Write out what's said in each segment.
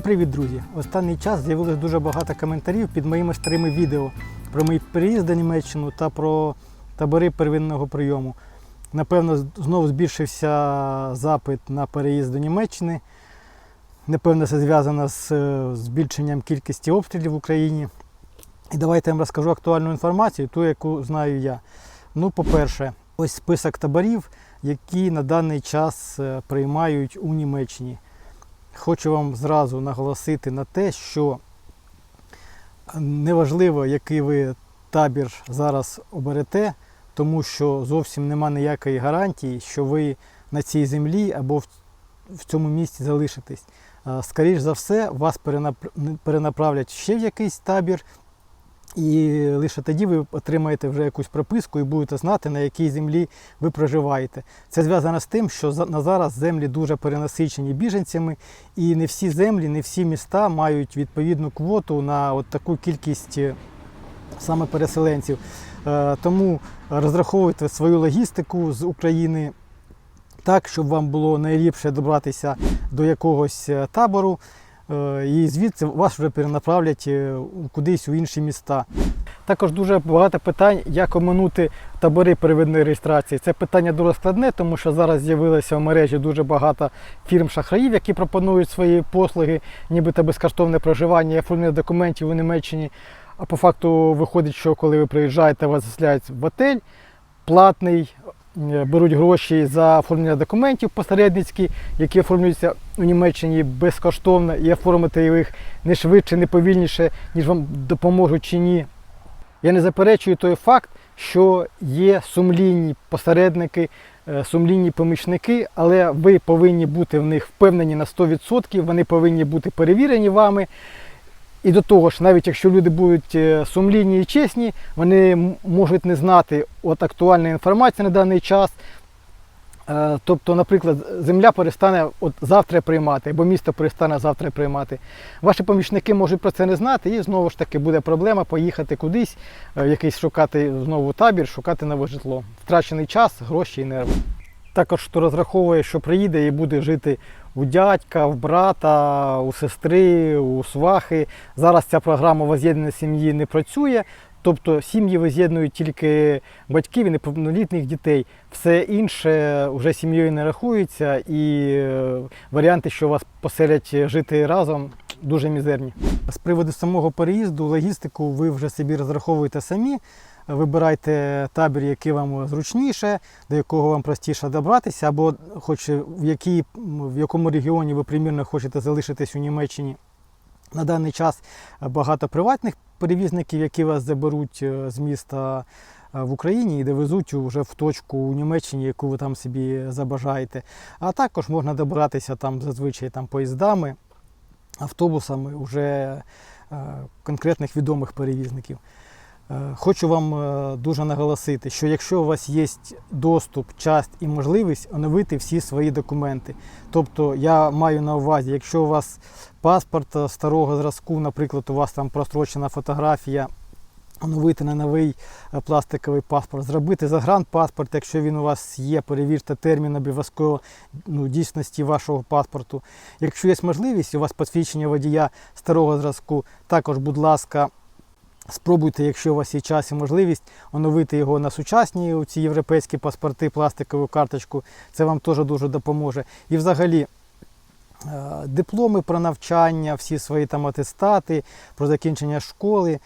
Всім привіт, друзі! Останній час з'явилось дуже багато коментарів під моїми старими відео про мій переїзд до Німеччину та про табори первинного прийому. Напевно, знову збільшився запит на переїзд до Німеччини. Напевно, це зв'язано з е, збільшенням кількості обстрілів в Україні. І давайте я вам розкажу актуальну інформацію, ту, яку знаю я. Ну, по-перше, ось список таборів, які на даний час е, приймають у Німеччині. Хочу вам зразу наголосити на те, що неважливо, який ви табір зараз оберете, тому що зовсім нема ніякої гарантії, що ви на цій землі або в, цьому місці залишитесь. Скоріше за все, вас перенаправлять ще в якийсь табір, і лише тоді ви отримаєте вже якусь прописку і будете знати, на якій землі ви проживаєте. Це зв'язано з тим, що на зараз землі дуже перенасичені біженцями, і не всі землі, не всі міста мають відповідну квоту на от таку кількість е, саме переселенців. Е, Тому розраховуйте свою логістику з України так, щоб вам було найліпше добратися до якогось е, табору. Е, І звідси вас вже перенаправлять е, кудись у інші міста. Також дуже багато питань, як оминути табори первинної реєстрації. Це питання дуже складне, тому що зараз з'явилося в мережі дуже багато фірм-шахраїв, які пропонують свої послуги, нібито безкоштовне проживання і оформлення документів у Німеччині. А по факту виходить, що коли ви приїжджаєте, вас заселяють в готель платний, беруть гроші за оформлення документів посередницькі, які оформлюються у Німеччині безкоштовно, і оформити їх не швидше, не повільніше, ніж вам допоможуть чи ні. Я не заперечую той факт, що є сумлінні посередники, е, сумлінні помічники, але ви повинні бути в них впевнені на 100%, вони повинні бути перевірені вами. І до того ж, навіть якщо люди будуть е, сумлінні і чесні, вони можуть не знати от актуальної інформації на даний час. Е, Тобто, наприклад, земля перестане от завтра приймати, або місто перестане завтра приймати. Ваші помічники можуть про це не знати, і знову ж таки буде проблема поїхати кудись, е, якийсь шукати знову табір, шукати нове житло. Втрачений час, гроші і нерви. Також хто розраховує, що приїде і буде жити у дядька, в брата, у сестри, у свахи. Зараз ця програма воз'єднання сім'ї не працює. Тобто сім'ї воз'єднують тільки батьків і неповнолітніх дітей. Все інше вже сім'єю не рахується, і е, варіанти, що вас поселять жити разом, дуже мізерні. З приводу самого переїзду, логістику ви вже собі розраховуєте самі. Вибирайте табір, який вам зручніше, до якого вам простіше добратися, або хоч в, якій, в якому регіоні ви примірно хочете залишитись у Німеччині. На даний час багато приватних перевізників, які вас заберуть е, з міста е, в Україні і довезуть вже в точку у Німеччині, яку ви там собі забажаєте. А також можна добиратися там зазвичай там поїздами, автобусами вже е, конкретних відомих перевізників. Е, Хочу вам е, дуже наголосити, що якщо у вас є доступ, час і можливість оновити всі свої документи. Тобто я маю на увазі, якщо у вас паспорт е, старого зразку, наприклад, у вас там прострочена фотографія, оновити на новий пластиковий паспорт, зробити загранпаспорт, якщо він у вас є, перевірте термін обов'язково ну, дійсності вашого паспорту. Якщо є можливість, у вас посвідчення водія старого зразку, також, будь ласка, Спробуйте, якщо у вас є час і можливість, оновити його на сучасні ці європейські паспорти, пластикову карточку. Це вам теж дуже допоможе. І взагалі е, дипломи про навчання, всі свої там атестати, про закінчення школи.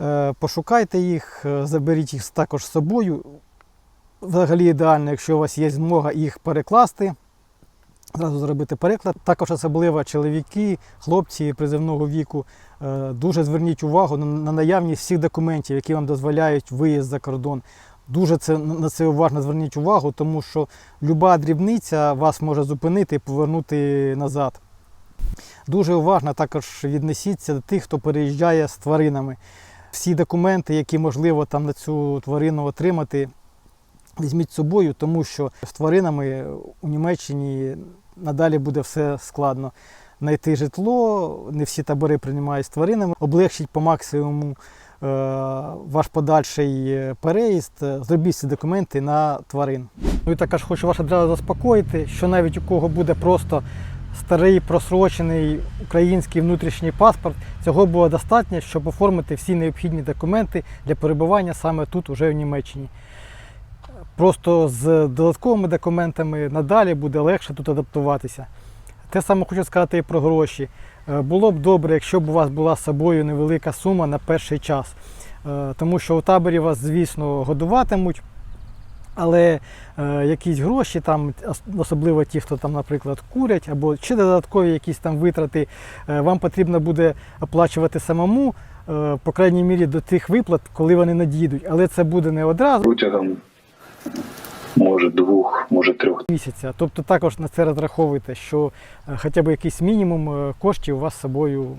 е, Пошукайте їх, е, заберіть їх також з собою. Взагалі ідеально, якщо у вас є змога їх перекласти. Зразу зробити переклад. Також особливо чоловіки, хлопці призивного віку. Е, Дуже зверніть увагу на- на наявність всіх документів, які вам дозволяють виїзд за кордон. Дуже це, на це уважно зверніть увагу, тому що люба дрібниця вас може зупинити і повернути назад. Дуже уважно також віднесіться до тих, хто переїжджає з тваринами. Всі документи, які можливо там на цю тварину отримати, візьміть з собою, тому що з тваринами у Німеччині надалі буде все складно. Знайти житло, не всі табори приймають з тваринами, облегчить по максимуму е, ваш подальший переїзд, е, зробіть ці документи на тварин. Ну і також хочу вас одразу заспокоїти, що навіть у кого буде просто старий просрочений український внутрішній паспорт. Цього було достатньо, щоб оформити всі необхідні документи для перебування саме тут, уже в Німеччині. Просто з додатковими документами надалі буде легше тут адаптуватися. Те саме хочу сказати і про гроші. Е, Було б добре, якщо б у вас була з собою невелика сума на перший час. Е, Тому що у таборі вас, звісно, годуватимуть, але е, якісь гроші, там, особливо ті, хто там, наприклад, курять, або чи додаткові якісь там витрати, вам потрібно буде оплачувати самому, по крайній мірі до тих виплат, коли вони надійдуть. Але це буде не одразу. Може двох, може трьох місяця. Тобто також на це розраховуйте, що е, хоча б якийсь мінімум е, коштів у вас з собою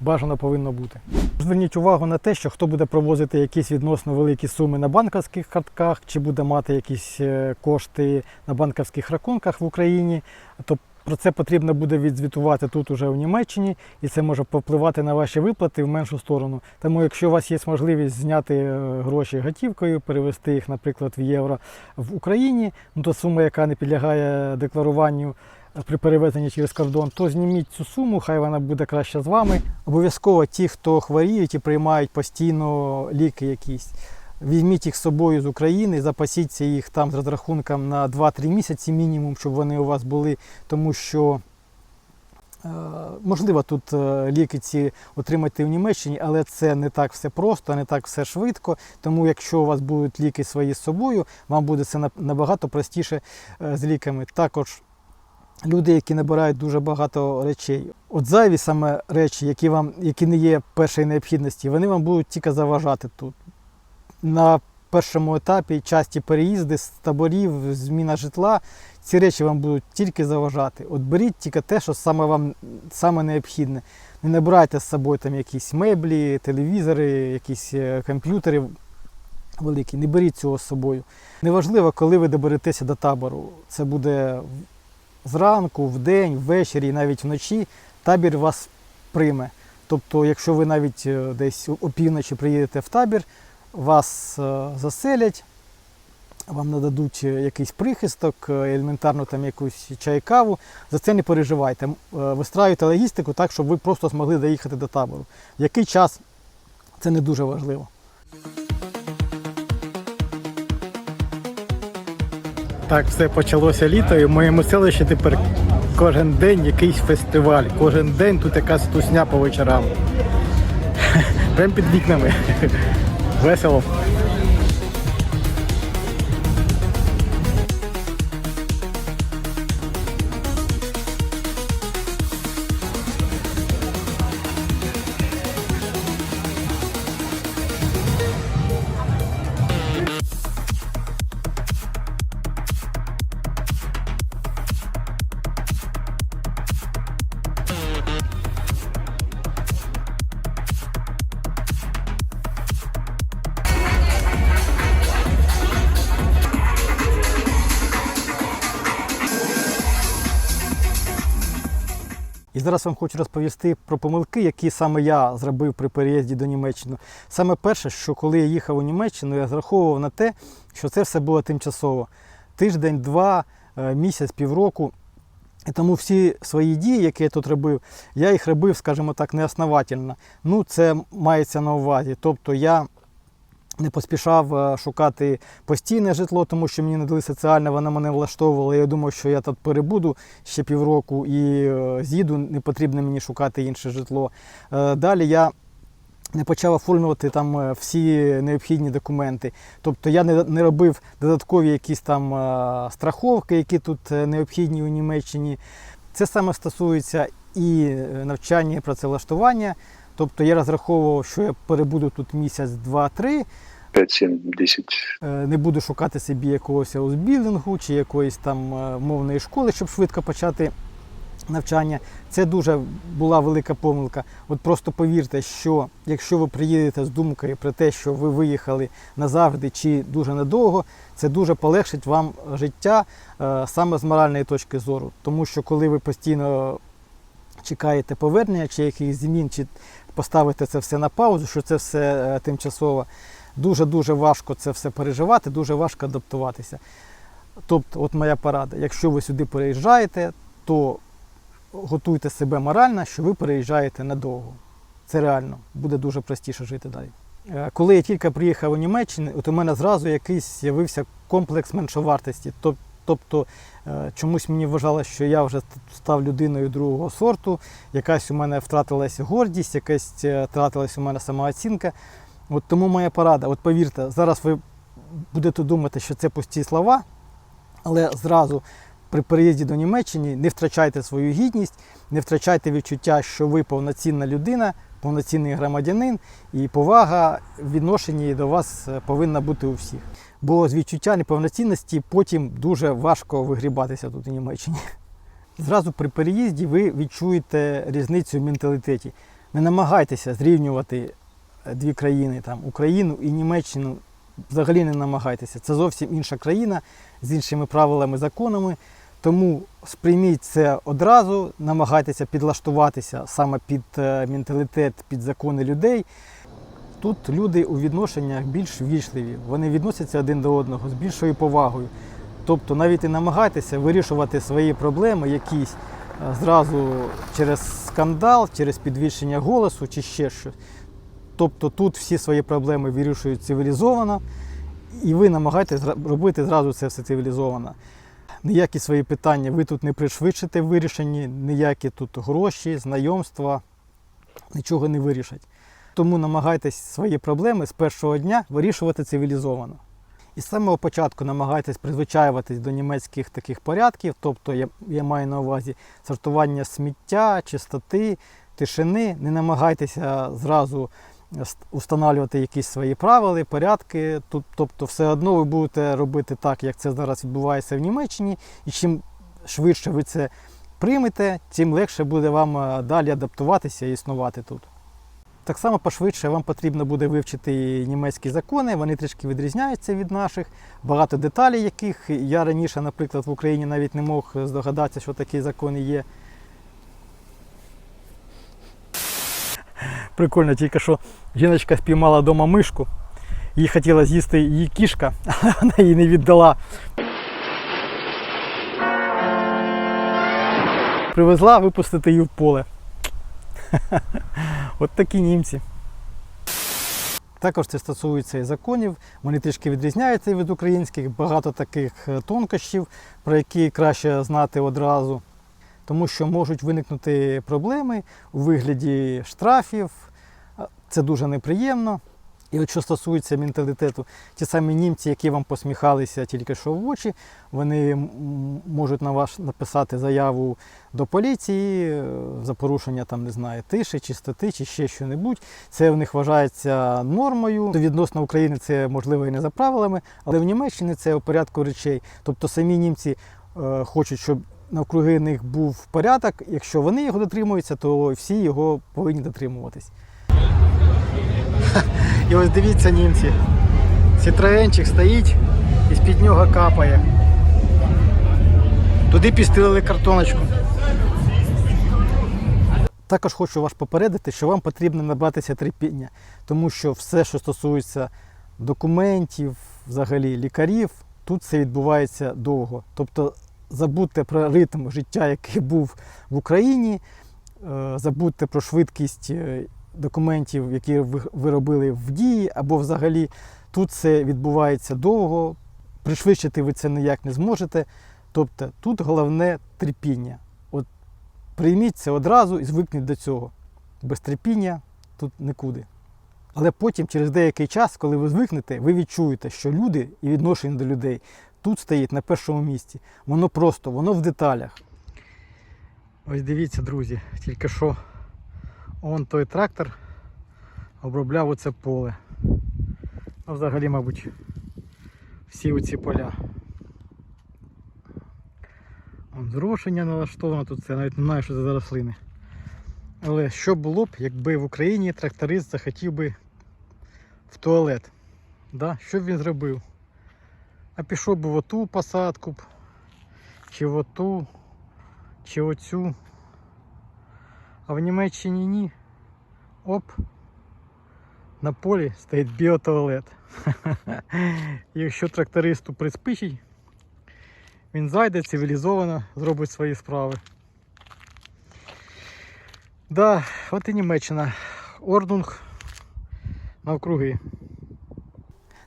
бажано повинно бути. Зверніть увагу на те, що хто буде провозити якісь відносно великі суми на банківських картках, чи буде мати якісь е, кошти на банківських рахунках в Україні, то про це потрібно буде відзвітувати тут уже в Німеччині, і це може повпливати на ваші виплати в меншу сторону. Тому, якщо у вас є можливість зняти е, гроші готівкою, перевести їх, наприклад, в євро в Україні, ну то сума, яка не підлягає декларуванню е, при перевезенні через кордон, то зніміть цю суму, хай вона буде краще з вами. Обов'язково ті, хто хворіють і приймають постійно ліки якісь. Візьміть їх з собою з України, запасіться їх там з розрахунком на 2-3 місяці мінімум, щоб вони у вас були, тому що е, можливо тут е, ліки ці отримати в Німеччині, але це не так все просто, не так все швидко. Тому якщо у вас будуть ліки свої з собою, вам буде це набагато простіше е, з ліками. Також люди, які набирають дуже багато речей. От зайві саме речі, які вам які не є першої необхідності, вони вам будуть тільки заважати тут. На першому етапі часті переїзди з таборів, зміна житла, ці речі вам будуть тільки заважати. От беріть тільки те, що саме вам саме необхідне. Не набирайте з собою там якісь меблі, телевізори, якісь е, комп'ютери великі. Не беріть цього з собою. Неважливо, коли ви доберетеся до табору. Це буде зранку, вдень, ввечері, навіть вночі. Табір вас прийме. Тобто, якщо ви навіть е, десь опівночі приїдете в табір, вас е, заселять, вам нададуть е, якийсь прихисток, е, елементарно там якусь чай каву. За це не переживайте. Вистраюйте логістику так, щоб ви просто змогли доїхати до табору. В який час це не дуже важливо. Так, все почалося літо, і в моєму селищі тепер кожен день якийсь фестиваль. Кожен день тут якась тусня по вечорам. Прям під вікнами. Весело. І зараз вам хочу розповісти про помилки, які саме я зробив при переїзді до Німеччини. Саме перше, що коли я їхав у Німеччину, я зраховував на те, що це все було тимчасово. Тиждень, два, е, місяць, півроку. І тому всі свої дії, які я тут робив, я їх робив, скажімо так, неосновательно. Ну, це мається на увазі. Тобто я не поспішав е, шукати постійне житло, тому що мені не дали соціальне, воно мене влаштовувало. Я думав, що я тут перебуду ще півроку і е, з'їду, не потрібно мені шукати інше житло. Е, Далі я не почав оформлювати там всі необхідні документи. Тобто я не, робив додаткові якісь там страховки, які тут необхідні у Німеччині. Це саме стосується і навчання, і працевлаштування. Тобто я розраховував, що я перебуду тут місяць, два-три, 5, 7, 10 Е, не буду шукати собі якогось аусбілінгу чи якоїсь там е, мовної школи, щоб швидко почати навчання. Це дуже була велика помилка. От просто повірте, що якщо ви приїдете з думкою про те, що ви виїхали назавжди чи дуже надовго, це дуже полегшить вам життя е, саме з моральної точки зору. Тому що коли ви постійно чекаєте повернення чи якихось змін, чи поставите це все на паузу, що це все е, тимчасово, дуже-дуже важко це все переживати, дуже важко адаптуватися. Тобто, от моя порада, якщо ви сюди переїжджаєте, то готуйте себе морально, що ви переїжджаєте надовго. Це реально, буде дуже простіше жити далі. Е, Коли я тільки приїхав у Німеччину, от у мене зразу якийсь з'явився комплекс меншовартості. Тоб- Тобто е, чомусь мені вважалося, що я вже став людиною другого сорту, якась у мене втратилася гордість, якась е, втратилась у мене самооцінка. От тому моя порада, от повірте, зараз ви будете думати, що це пусті слова, але зразу при переїзді до Німеччини не втрачайте свою гідність, не втрачайте відчуття, що ви повноцінна людина, повноцінний громадянин, і повага в відношенні до вас е, повинна бути у всіх. Бо з відчуття неповноцінності потім дуже важко вигрібатися тут у Німеччині. Зразу при переїзді ви відчуєте різницю в менталітеті. Не намагайтеся зрівнювати е, дві країни, там, Україну і Німеччину. Взагалі не намагайтеся. Це зовсім інша країна з іншими правилами, законами. Тому сприйміть це одразу, намагайтеся підлаштуватися саме під е, менталітет, під закони людей. Тут люди у відношеннях більш ввічливі, вони відносяться один до одного з більшою повагою. Тобто навіть і намагайтеся вирішувати свої проблеми якісь е, зразу через скандал, через підвищення голосу чи ще щось. Тобто тут всі свої проблеми вирішують цивілізовано, і ви намагаєтесь робити зразу це все цивілізовано. Ніякі свої питання ви тут не пришвидшите в вирішенні, ніякі тут гроші, знайомства, нічого не вирішать. Тому намагайтесь свої проблеми з першого дня вирішувати цивілізовано. І з самого початку намагайтесь призвичаюватись до німецьких таких порядків, тобто я, я маю на увазі сортування сміття, чистоти, тишини. Не намагайтеся зразу ст- установлювати якісь свої правила, порядки. Тобто, все одно ви будете робити так, як це зараз відбувається в Німеччині. І чим швидше ви це приймете, тим легше буде вам е, далі адаптуватися і існувати тут. Так само пошвидше вам потрібно буде вивчити німецькі закони, вони трішки відрізняються від наших. Багато деталей, яких я раніше, наприклад, в Україні навіть не мог здогадатися, що такі закони є. Прикольно, тільки що жіночка спіймала вдома мишку, їй хотіла з'їсти її кішка, але вона її не віддала. Привезла випустити її в поле. От такі німці. Також це стосується і законів. Вони трішки відрізняються від українських, багато таких е, тонкощів, про які краще знати одразу, тому що можуть виникнути проблеми у вигляді штрафів. Це дуже неприємно. І от що стосується менталітету, ті самі німці, які вам посміхалися тільки що в очі, вони можуть на вас написати заяву до поліції е, за порушення там, не знаю, тиші, чистоти чи ще що-небудь. Це в них вважається нормою. Відносно України це можливо і не за правилами, але в Німеччині це у порядку речей. Тобто самі німці е, хочуть, щоб навкруги них був порядок. Якщо вони його дотримуються, то всі його повинні дотримуватись. І ось дивіться німці. Сітроенчик стоїть і з-під нього капає. Туди підстрілили картоночку. Також хочу вас попередити, що вам потрібно набратися терпіння, тому що все, що стосується документів, взагалі лікарів, тут це відбувається довго. Тобто забудьте про ритм життя, який був в Україні, е, забудьте про швидкість е, документів, які ви робили в дії, або взагалі тут це відбувається довго, пришвидшити ви це ніяк не зможете. Тобто тут головне терпіння. От прийміть це одразу і звикніть до цього. Без терпіння тут нікуди. Але потім, через деякий час, коли ви звикнете, ви відчуєте, що люди і відношення до людей тут стоїть на першому місці. Воно просто, воно в деталях. Ось дивіться, друзі, тільки що он той трактор обробляв оце поле. Ну, взагалі, мабуть, всі оці поля. Вон зрошення налаштовано, тут це навіть не знаю, що це за рослини. Але що було б, якби в Україні тракторист захотів би в туалет? Да? Що б він зробив? А пішов би в оту посадку, б, чи в оту, чи оцю. А в Німеччині ні. Оп. На полі стоїть біотуалет. Якщо трактористу приспичить, він зайде цивілізовано, зробить свої справи. Да, от і Німеччина. Ордунг навкруги.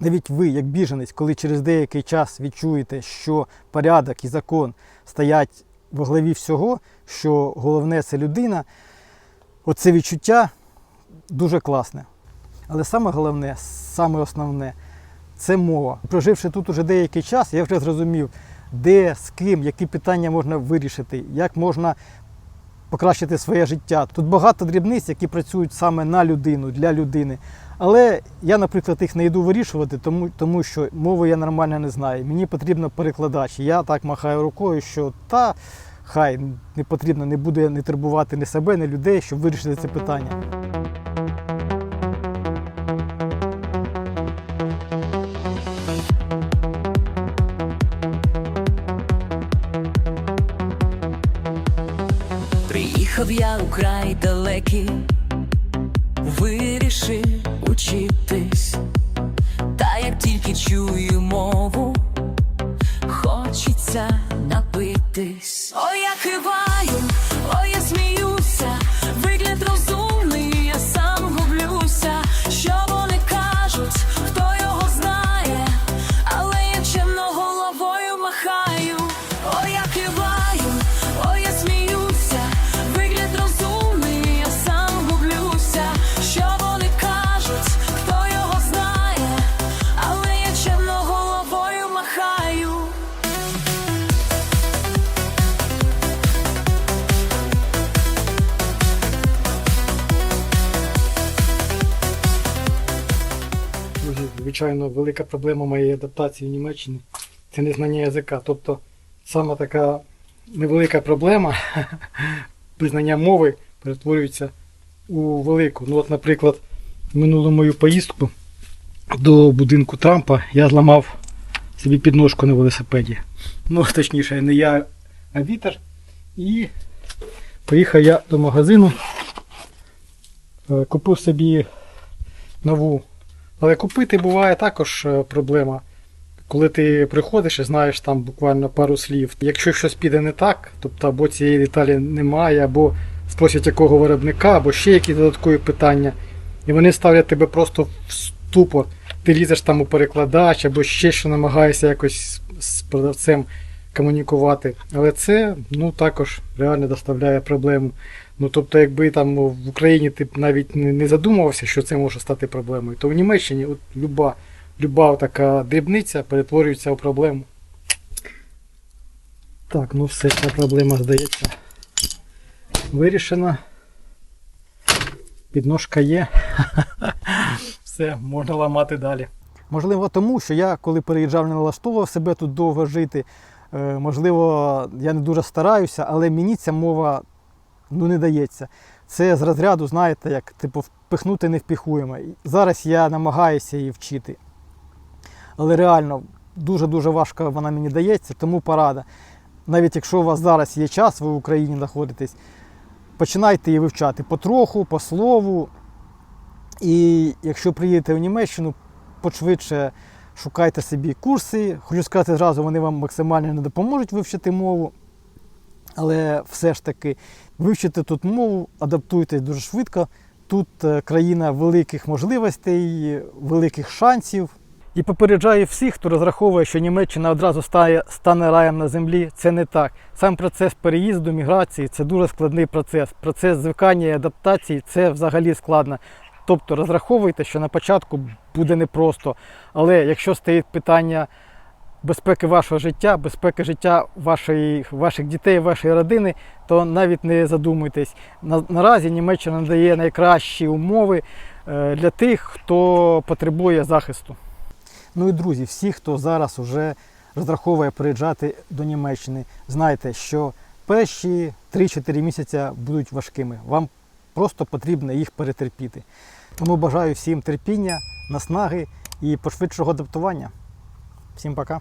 Навіть ви, як біженець, коли через деякий час відчуєте, що порядок і закон стоять во главі всього, що головне це людина, оце відчуття дуже класне. Але саме головне, саме основне це мова. Проживши тут уже деякий час, я вже зрозумів, де, з ким, які питання можна вирішити, як можна покращити своє життя. Тут багато дрібниць, які працюють саме на людину, для людини. Але я, наприклад, їх не йду вирішувати, тому, тому що мови я нормально не знаю. Мені потрібно перекладач. Я так махаю рукою, що та хай не потрібно, не буде не турбувати ні себе, ні людей, щоб вирішити це питання. Приїхав я у край далекий, вирішив учитись, звичайно, велика проблема моєї адаптації в Німеччині це незнання язика. Тобто саме така невелика проблема визнання мови перетворюється у велику. Ну, от, наприклад, минулу мою поїздку до будинку Трампа я зламав собі підножку на велосипеді. Ну, точніше, не я, а вітер. І поїхав я до магазину, е, купив собі нову але купити буває також е, проблема. Коли ти приходиш і знаєш там буквально пару слів. Якщо щось піде не так, тобто або цієї деталі немає, або спросять якого виробника, або ще якісь додаткові питання, і вони ставлять тебе просто в ступор. Ти лізеш там у перекладач, або ще що намагаєшся якось з продавцем комунікувати. Але це ну, також реально доставляє проблему. Ну тобто, якби там в Україні ти б навіть не задумувався, що це може стати проблемою, то в Німеччині от люба, люба така дрібниця перетворюється у проблему. Так, ну все, ця проблема, здається, вирішена. Підножка є. Все, можна ламати далі. Можливо, тому що я, коли переїжджав, не налаштовував себе тут довго жити. Е, Можливо, я не дуже стараюся, але мені ця мова ну, не дається. Це з розряду, знаєте, як типу впихнути не впіхуємо. Зараз я намагаюся її вчити. Але реально дуже-дуже важко вона мені дається, тому порада. Навіть якщо у вас зараз є час, ви в Україні знаходитесь, починайте її вивчати потроху, по слову. І якщо приїдете в Німеччину, пошвидше шукайте собі курси. Хочу сказати зразу, вони вам максимально не допоможуть вивчити мову. Але все ж таки вивчити тут мову, адаптуйтесь дуже швидко. Тут е, країна великих можливостей, великих шансів. І попереджаю всіх, хто розраховує, що Німеччина одразу стає, стане раєм на землі. Це не так. Сам процес переїзду, міграції це дуже складний процес. Процес звикання і адаптації це взагалі складно. Тобто розраховуйте, що на початку буде непросто. Але якщо стоїть питання безпеки вашого життя, безпеки життя вашої, ваших дітей, вашої родини, то навіть не задумуйтесь. На, наразі Німеччина надає найкращі умови е, для тих, хто потребує захисту. Ну і друзі, всі, хто зараз вже розраховує приїжджати до Німеччини, знайте, що перші 3-4 місяці будуть важкими. Вам просто потрібно їх перетерпіти. Тому бажаю всім терпіння, наснаги і пошвидшого адаптування. Всім пока!